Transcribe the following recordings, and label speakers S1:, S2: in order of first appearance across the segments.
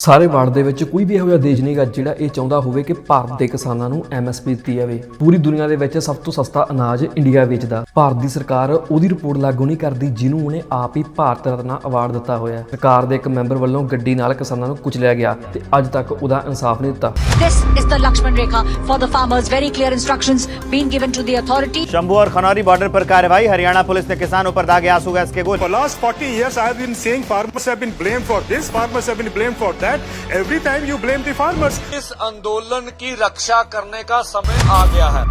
S1: ਸਾਰੇ ਵਰਲਡ ਦੇ ਵਿੱਚ ਕੋਈ ਵੀ ਇਹੋ ਜਿਹਾ ਦੇਸ਼ ਨਹੀਂਗਾ ਜਿਹੜਾ ਇਹ ਚਾਹੁੰਦਾ ਹੋਵੇ ਕਿ ਭਾਰਤ ਦੇ ਕਿਸਾਨਾਂ ਨੂੰ ਐਮਐਸਪੀ ਦਿੱਤੀ ਜਾਵੇ ਪੂਰੀ ਦੁਨੀਆ ਦੇ ਵਿੱਚ ਸਭ ਤੋਂ ਸਸਤਾ ਅਨਾਜ ਇੰਡੀਆ ਵੇਚਦਾ ਭਾਰਤ ਦੀ ਸਰਕਾਰ ਉਹਦੀ ਰਿਪੋਰਟ ਲਾਗੂ ਨਹੀਂ ਕਰਦੀ ਜਿਹਨੂੰ ਉਹਨੇ ਆਪ ਹੀ ਭਾਰਤ ਰਤਨਾ ਅਵਾਰਡ ਦਿੱਤਾ ਹੋਇਆ ਹੈ ਸਰਕਾਰ ਦੇ ਇੱਕ ਮੈਂਬਰ ਵੱਲੋਂ ਗੱਡੀ ਨਾਲ ਕਿਸਾਨਾਂ ਨੂੰ ਕੁਚਲਿਆ ਗਿਆ ਤੇ ਅੱਜ ਤੱਕ ਉਹਦਾ ਇਨਸਾਫ ਨਹੀਂ ਦਿੱਤਾ
S2: This is the Lakshman Rekha for the farmers. Very clear instructions being given to the authority.
S3: Shambhu और खनौरी बॉर्डर पर कार्रवाई हरियाणा पुलिस ने किसानों पर दागे आंसू गैस के गोले
S4: For last 40 years, I have been saying farmers have been blamed for this, farmers have been blamed for that. Every time you blame the farmers.
S5: इस आंदोलन की रक्षा करने का समय आ गया है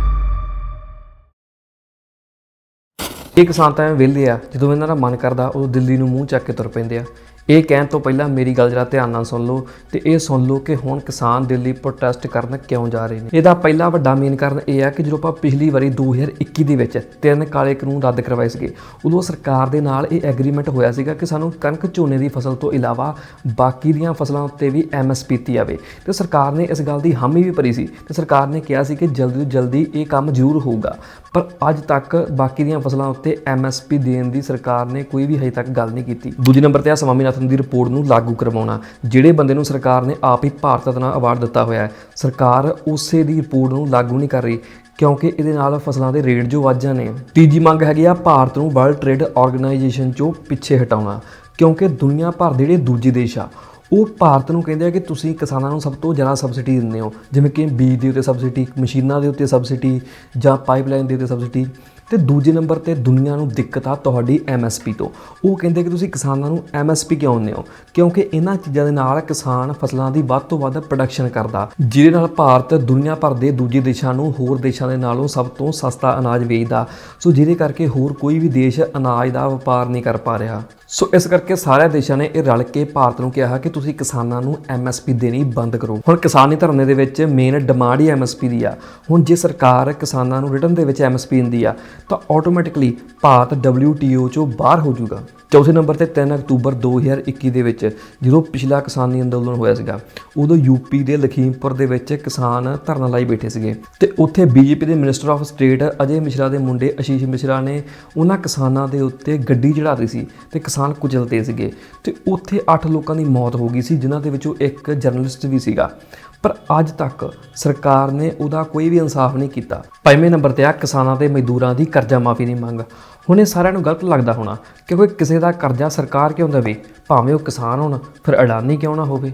S1: ਇਹ ਕਿਸਾਨ ਤਾਂ ਐਵੇਂ ਵਿਹਲੇ ਆ ਜਦੋਂ ਇਹਨਾਂ ਦਾ ਮਨ ਕਰਦਾ ਉਹ ਦਿੱਲੀ ਨੂੰ ਮੂੰਹ ਚੱਕ ਕੇ ਤੁਰ ਪੈਂਦੇ ਆ ਇਹ ਕਹਿਣ ਤੋਂ ਪਹਿਲਾਂ ਮੇਰੀ ਗੱਲ ਜਰਾ ਧਿਆਨ ਨਾਲ ਸੁਣ ਲਓ ਤੇ ਇਹ ਸੁਣ ਲਓ ਕਿ ਹੁਣ ਕਿਸਾਨ ਦਿੱਲੀ ਪ੍ਰੋਟੈਸਟ ਕਰਨ ਕਿਉਂ ਜਾ ਰਹੇ ਨੇ। ਇਹਦਾ ਪਹਿਲਾ ਵੱਡਾ ਮੇਨ ਕਾਰਨ ਇਹ ਆ ਕਿ ਜਦੋਂ ਆਪਾਂ ਪਿਛਲੀ ਵਾਰੀ 2021 ਦੇ ਵਿੱਚ ਤਿੰਨ ਕਾਲੇ ਕਾਨੂੰਨ ਰੱਦ ਕਰਵਾਏ ਸੀਗੇ, ਉਦੋਂ ਸਰਕਾਰ ਦੇ ਨਾਲ ਇਹ ਐਗਰੀਮੈਂਟ ਹੋਇਆ ਸੀਗਾ ਕਿ ਸਾਨੂੰ ਕਣਕ ਝੋਨੇ ਦੀ ਫਸਲ ਤੋਂ ਇਲਾਵਾ ਬਾਕੀ ਦੀਆਂ ਫਸਲਾਂ ਉੱਤੇ ਵੀ ਐਮਐਸਪੀ ਦਿੱਤੀ ਜਾਵੇ। ਤੇ ਸਰਕਾਰ ਨੇ ਇਸ ਗੱਲ ਦੀ ਹਾਮੀ ਵੀ ਭਰੀ ਸੀ ਤੇ ਸਰਕਾਰ ਨੇ ਕਿਹਾ ਸੀ ਕਿ ਜਲਦੀ ਤੋਂ ਜਲਦੀ ਇਹ ਕੰਮ ਜ਼ਰੂਰ ਹੋਊਗਾ। ਪਰ ਅੱਜ ਤੱਕ ਬਾਕੀ ਦੀਆਂ ਫਸਲਾਂ ਉੱਤੇ ਐਮਐਸਪੀ ਦੇਣ ਦੀ ਸਰਕਾਰ ਨੇ ਕੋਈ ਵੀ ਹਜੇ ਤੱਕ ਗੱਲ ਨਹੀਂ ਕੀਤੀ। ਦੂਜੇ ਨੰਬਰ ਤੇ ਆ ਸਵਾਮੀਨਾਥਨ ਦੀ ਰਿਪੋਰਟ ਨੂੰ ਲਾਗੂ ਕਰਵਾਉਣਾ, ਜਿਹੜੇ ਬੰਦੇ ਨੂੰ ਸਰਕਾਰ ਨੇ ਆਪ ਹੀ ਭਾਰਤ ਰਤਨਾ ਅਵਾਰਡ ਦਿੱਤਾ ਹੋਇਆ ਹੈ, ਸਰਕਾਰ ਉਸੇ ਦੀ ਰਿਪੋਰਟ ਨੂੰ ਲਾਗੂ ਨਹੀਂ ਕਰ ਰਹੀ, ਕਿਉਂਕਿ ਇਹਦੇ ਨਾਲ ਫਸਲਾਂ ਦੇ ਰੇਟ ਜੋ ਵੱਧ ਜਾਣੇ ਤੀਜੀ ਮੰਗ ਹੈਗੀ ਆ ਭਾਰਤ ਨੂੰ ਵਰਲਡ ਟ੍ਰੇਡ ਆਰਗੇਨਾਈਜੇਸ਼ਨ ਚੋਂ ਪਿੱਛੇ ਹਟਾਉਣਾ, ਕਿਉਂਕਿ ਦੁਨੀਆ ਭਰ ਦੇ ਜਿਹੜੇ ਦੂਜੇ ਦੇਸ਼ ਆ, ਉਹ ਭਾਰਤ ਨੂੰ ਕਹਿੰਦੇ ਆ ਕਿ ਤੁਸੀਂ ਕਿਸਾਨਾਂ ਨੂੰ ਸਭ ਤੋਂ ਜ਼ਿਆਦਾ ਸਬਸਿਡੀ ਦਿੰਦੇ ਹੋ, ਜਿਵੇਂ ਕਿ ਬੀਜ ਦੇ ਉੱਤੇ ਸਬਸਿਡੀ ਮਸ਼ੀਨਾਂ ਦੇ ਉੱਤੇ ਸਬਸਿਡੀ ਜਾਂ ਪਾਈਪਲਾਈਨ ਦੇ ਉੱਤੇ ਸਬਸਿਡੀ ਤੇ ਦੂਜੇ ਨੰਬਰ ਤੇ ਦੁਨੀਆ ਨੂੰ ਦਿੱਕਤ ਆ ਤੁਹਾਡੀ ਐਮਐਸਪੀ ਤੋਂ। ਉਹ ਕਹਿੰਦੇ ਕਿ ਤੁਸੀਂ ਕਿਸਾਨਾਂ ਨੂੰ ਐਮਐਸਪੀ ਕਿਉਂ ਦਿੰਦੇ ਹੋ? ਕਿਉਂਕਿ ਇਹਨਾਂ ਚੀਜ਼ਾਂ ਦੇ ਨਾਲ ਕਿਸਾਨ ਫਸਲਾਂ ਦੀ ਵੱਧ ਤੋਂ ਵੱਧ ਪ੍ਰੋਡਕਸ਼ਨ ਕਰਦਾ। ਜਿਹਦੇ ਨਾਲ ਭਾਰਤ ਦੁਨੀਆ ਭਰ ਦੇ ਦੂਜੇ ਦੇਸ਼ਾਂ ਨੂੰ ਹੋਰ ਦੇਸ਼ਾਂ ਦੇ ਨਾਲੋਂ ਸਭ ਤੋਂ ਸਸਤਾ ਅਨਾਜ ਵੇਚਦਾ। ਸੋ ਜਿਹਦੇ ਕਰਕੇ ਹੋਰ ਕੋਈ ਵੀ ਦੇਸ਼ ਅਨਾਜ ਦਾ ਵਪਾਰ ਨਹੀਂ ਕਰ ਪਾ ਰਿਹਾ। ਸੋ ਇਸ ਕਰਕੇ ਸਾਰੇ ਦੇਸ਼ਾਂ ਨੇ ਇਹ ਰਲ ਕੇ ਭਾਰਤ ਨੂੰ ਕਿਹਾ ਕਿ ਤੁਸੀਂ ਕਿਸਾਨਾਂ ਨੂੰ ਐਮਐਸਪੀ ਦੇਣੀ ਬੰਦ ਕਰੋ। ਹੁਣ ਕਿਸਾਨੀ ਧਰਨੇ ਦੇ ਵਿੱਚ ਮੇਨ ਡਿਮਾਂਡ ਹੀ ਐਮਐਸਪੀ ਦੀ ਆ। ਹੁਣ ਜੇ ਸਰਕਾਰ ਕਿਸਾਨਾਂ ਨੂੰ ਰਿਟਰਨ ਦੇ ਵਿੱਚ ਐਮਐਸਪੀ ਦਿੰਦੀ ਆ ਤਾਂ ਆਟੋਮੈਟਿਕਲੀ ਭਾਰਤ WTO ਚੋਂ ਬਾਹਰ ਹੋ ਜਾਊਗਾ। ਚੌਥੇ ਨੰਬਰ ਤੇ 3 ਅਕਤੂਬਰ 2021 ਦੇ ਵਿੱਚ, ਜਦੋਂ ਪਿਛਲਾ ਕਿਸਾਨੀ ਅੰਦੋਲਨ ਹੋਇਆ ਸੀਗਾ, ਉਦੋਂ ਯੂਪੀ ਦੇ ਲਖੀਮਪੁਰ ਦੇ ਵਿੱਚ ਕਿਸਾਨ ਧਰਨਾ ਲਾਈ ਬੈਠੇ ਸੀਗੇ। ਤੇ ਉੱਥੇ ਬੀਜੇਪੀ ਦੇ minister of state Ajay Mishra ਦੇ ਮੁੰਡੇ ਅਸ਼ੀਸ਼ ਮਿਸ਼ਰਾ ਨੇ ਉਹਨਾਂ ਕਿਸਾਨਾਂ ਦੇ ਉੱਤੇ ਗੱਡੀ ਚੜਾਤੀ ਸੀ ਤੇ ਕਿਸਾਨ ਕੁਚਲਦੇ ਸੀਗੇ। ਤੇ ਉੱਥੇ 8 ਲੋਕਾਂ ਦੀ ਮੌਤ ਹੋ ਗਈ ਸੀ, ਜਿਨ੍ਹਾਂ ਦੇ ਵਿੱਚੋਂ ਇੱਕ ਜਰਨਲਿਸਟ ਵੀ ਸੀਗਾ। ਪਰ ਅੱਜ ਤੱਕ ਸਰਕਾਰ ਨੇ ਉਹਦਾ ਕੋਈ ਵੀ ਇਨਸਾਫ ਨਹੀਂ ਕੀਤਾ। ਪੰਜਵੇਂ ਨੰਬਰ ਤੇ ਆ, ਕਿਸਾਨਾਂ ਤੇ ਮਜ਼ਦੂਰਾਂ ਦੀ ਕਰਜ਼ਾ ਮਾਫੀ ਦੀ ਮੰਗ। ਹੁਣ ਇਹ ਸਾਰਿਆਂ ਨੂੰ ਗਲਤ ਲੱਗਦਾ ਹੋਣਾ ਕਿਉਂਕਿ ਕਿਸੇ ਦਾ ਕਰਜ਼ਾ ਸਰਕਾਰ ਕਿਉਂ ਦੇਵੇ? ਭਾਵੇਂ ਉਹ ਕਿਸਾਨ ਹੋਣ, ਫਿਰ ਅਡਾਨੀ ਕਿਉਂ ਨਾ ਹੋਵੇ?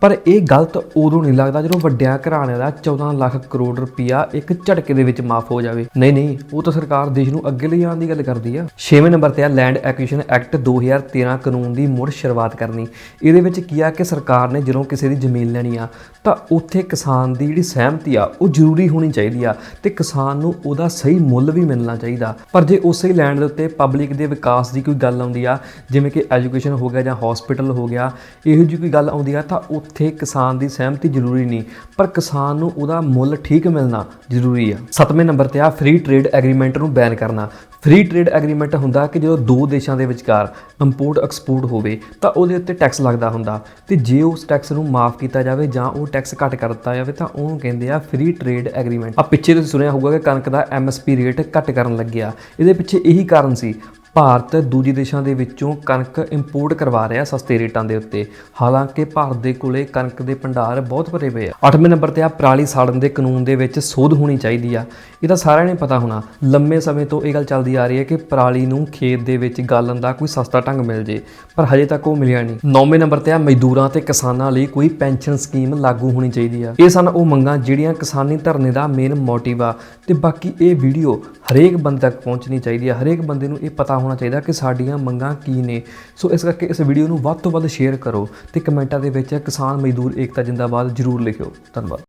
S1: ਪਰ ਇਹ ਗਲਤ ਉਦੋਂ ਨਹੀਂ ਲੱਗਦਾ ਜਦੋਂ ਵੱਡਿਆਂ ਘਰਾਣਿਆਂ ਦਾ 14 ਲੱਖ ਕਰੋੜ ਰੁਪਇਆ ਇੱਕ ਝਟਕੇ ਦੇ ਵਿੱਚ ਮਾਫ ਹੋ ਜਾਵੇ। ਨਹੀਂ ਨਹੀਂ, ਉਹ ਤਾਂ ਸਰਕਾਰ ਦੇਸ਼ ਨੂੰ ਅੱਗੇ ਲਿਜਾਣ ਦੀ ਗੱਲ ਕਰਦੀ ਆ। 6ਵੇਂ ਨੰਬਰ ਤੇ ਆ ਲੈਂਡ ਐਕੁਜੀਸ਼ਨ ਐਕਟ 2013 ਕਾਨੂੰਨ ਦੀ ਮੁੜ ਸ਼ੁਰੂਆਤ ਕਰਨੀ। ਇਹਦੇ ਵਿੱਚ ਕੀ ਆ ਕਿ ਸਰਕਾਰ ਨੇ ਜਦੋਂ ਕਿਸੇ ਦੀ ਜ਼ਮੀਨ ਲੈਣੀ ਆ, ਤਾਂ ਉੱਥੇ ਕਿਸਾਨ ਦੀ ਜਿਹੜੀ ਸਹਿਮਤੀ ਆ, ਉਹ ਜ਼ਰੂਰੀ ਹੋਣੀ ਚਾਹੀਦੀ ਆ ਤੇ ਕਿਸਾਨ ਨੂੰ ਉਹਦਾ ਸਹੀ ਮੁੱਲ ਵੀ ਮਿਲਣਾ ਚਾਹੀਦਾ। ਪਰ ਜੇ ਉਸੇ ਲੈਂਡ ਦੇ ਉੱਤੇ ਪਬਲਿਕ ਦੇ ਵਿਕਾਸ ਦੀ ਕੋਈ ਗੱਲ ਆਉਂਦੀ ਆ, ਜਿਵੇਂ ਕਿ ਐਜੂਕੇਸ਼ਨ ਹੋ ਗਿਆ ਜਾਂ ਹਸਪੀਟਲ ਹੋ ਗਿਆ, ਇਹੋ ਜਿਹੀ ਕੋਈ ਗੱਲ ਆਉਂਦੀ ਆ, ਤਾਂ ਉੱਥੇ ਕਿਸਾਨ ਦੀ ਸਹਿਮਤੀ ਜ਼ਰੂਰੀ ਨਹੀਂ, ਪਰ ਕਿਸਾਨ ਨੂੰ ਉਹਦਾ ਮੁੱਲ ਠੀਕ ਮਿਲਣਾ ਜ਼ਰੂਰੀ ਆ। ਸੱਤਵੇਂ ਨੰਬਰ ਤੇ ਆ ਫ੍ਰੀ ਟ੍ਰੇਡ ਐਗਰੀਮੈਂਟ ਨੂੰ ਬੈਨ ਕਰਨਾ। ਫ੍ਰੀ ਟ੍ਰੇਡ ਐਗਰੀਮੈਂਟ ਹੁੰਦਾ ਕਿ ਜਦੋਂ ਦੋ ਦੇਸ਼ਾਂ ਦੇ ਵਿਚਕਾਰ ਇੰਪੋਰਟ ਐਕਸਪੋਰਟ ਹੋਵੇ, ਤਾਂ ਉਹਦੇ ਉੱਤੇ ਟੈਕਸ ਲੱਗਦਾ ਹੁੰਦਾ। ਤੇ ਜੇ ਉਸ ਟੈਕਸ ਨੂੰ ਮਾਫ ਕੀਤਾ ਜਾਵੇ ਜਾਂ ਉਹ ਟੈਕਸ ਘੱਟ ਕਰ ਦਿੱਤਾ ਜਾਵੇ, ਤਾਂ ਉਹਨੂੰ ਕਹਿੰਦੇ ਆ ਫ੍ਰੀ ਟ੍ਰੇਡ ਐਗਰੀਮੈਂਟ ਆ ਪਿੱਛੇ ਤੁਸੀਂ ਸੁਣਿਆ ਹੋਊਗਾ ਕਿ ਕਣਕ ਦਾ ਐਮਐਸਪੀ ਰੇਟ ਘੱਟ ਕਰਨ ਲੱਗਿਆ। ਇਹਦੇ ਪਿੱਛੇ ਇਹੀ ਕਾਰਨ ਸੀ। ਭਾਰਤ ਦੂਜੇ ਦੇਸ਼ਾਂ ਦੇ ਵਿੱਚੋਂ ਕਣਕ ਇੰਪੋਰਟ ਕਰਵਾ ਰਿਹਾ ਸਸਤੇ ਰੇਟਾਂ ਦੇ ਉੱਤੇ। ਹਾਲਾਂਕਿ ਭਾਰਤ ਦੇ ਕੋਲੇ ਕਣਕ ਦੇ ਭੰਡਾਰ ਬਹੁਤ ਭਰੇ ਪਏ ਆ। 8ਵੇਂ ਨੰਬਰ ਤੇ ਆ ਪਰਾਲੀ ਸਾੜਨ ਦੇ ਕਾਨੂੰਨ ਦੇ ਵਿੱਚ ਸੋਧ ਹੋਣੀ ਚਾਹੀਦੀ ਆ। ਇਹ ਤਾਂ ਸਾਰਿਆਂ ਨੂੰ ਪਤਾ ਹੋਣਾ। ਲੰਮੇ ਸਮੇਂ ਤੋਂ ਇਹ ਗੱਲ ਚੱਲਦੀ ਆ ਰਹੀ ਹੈ ਕਿ ਪਰਾਲੀ ਨੂੰ ਖੇਤ ਦੇ ਵਿੱਚ ਗਾਲਣ ਦਾ ਕੋਈ ਸਸਤਾ ਢੰਗ ਮਿਲ ਜੇ, ਪਰ ਹਜੇ ਤੱਕ ਉਹ ਮਿਲਿਆ ਨਹੀਂ। 9ਵੇਂ ਨੰਬਰ ਤੇ ਆ ਮਜ਼ਦੂਰਾਂ ਤੇ ਕਿਸਾਨਾਂ ਲਈ ਕੋਈ ਪੈਨਸ਼ਨ ਸਕੀਮ ਲਾਗੂ ਹੋਣੀ ਚਾਹੀਦੀ ਆ। ਇਹ ਸਨ ਉਹ ਮੰਗਾਂ ਜਿਹੜੀਆਂ ਕਿਸਾਨੀ ਧਰਨੇ ਦਾ ਮੇਨ ਮੋਟਿਵ ਆ। ਤੇ ਬਾਕੀ ਇਹ ਵੀਡੀਓ ਹਰੇਕ ਬੰਦੇ ਤੱਕ ਪਹੁੰਚਣੀ ਚਾਹੀਦੀ ਆ। ਹਰੇਕ ਬੰਦੇ ਨੂੰ ਇਹ ਪਤਾ ਹੋਣਾ ਚਾਹੀਦਾ ਕਿ ਸਾਡੀਆਂ ਮੰਗਾਂ ਕੀ ਨੇ। ਸੋ ਇਸ ਕਰਕੇ ਇਸ ਵੀਡੀਓ ਨੂੰ ਵੱਧ ਤੋਂ ਵੱਧ ਸ਼ੇਅਰ ਕਰੋ ਤੇ ਕਮੈਂਟਾਂ ਦੇ ਵਿੱਚ ਕਿਸਾਨ ਮਜ਼ਦੂਰ ਏਕਤਾ ਜਿੰਦਾਬਾਦ ਜਰੂਰ ਲਿਖਿਓ। ਧੰਨਵਾਦ।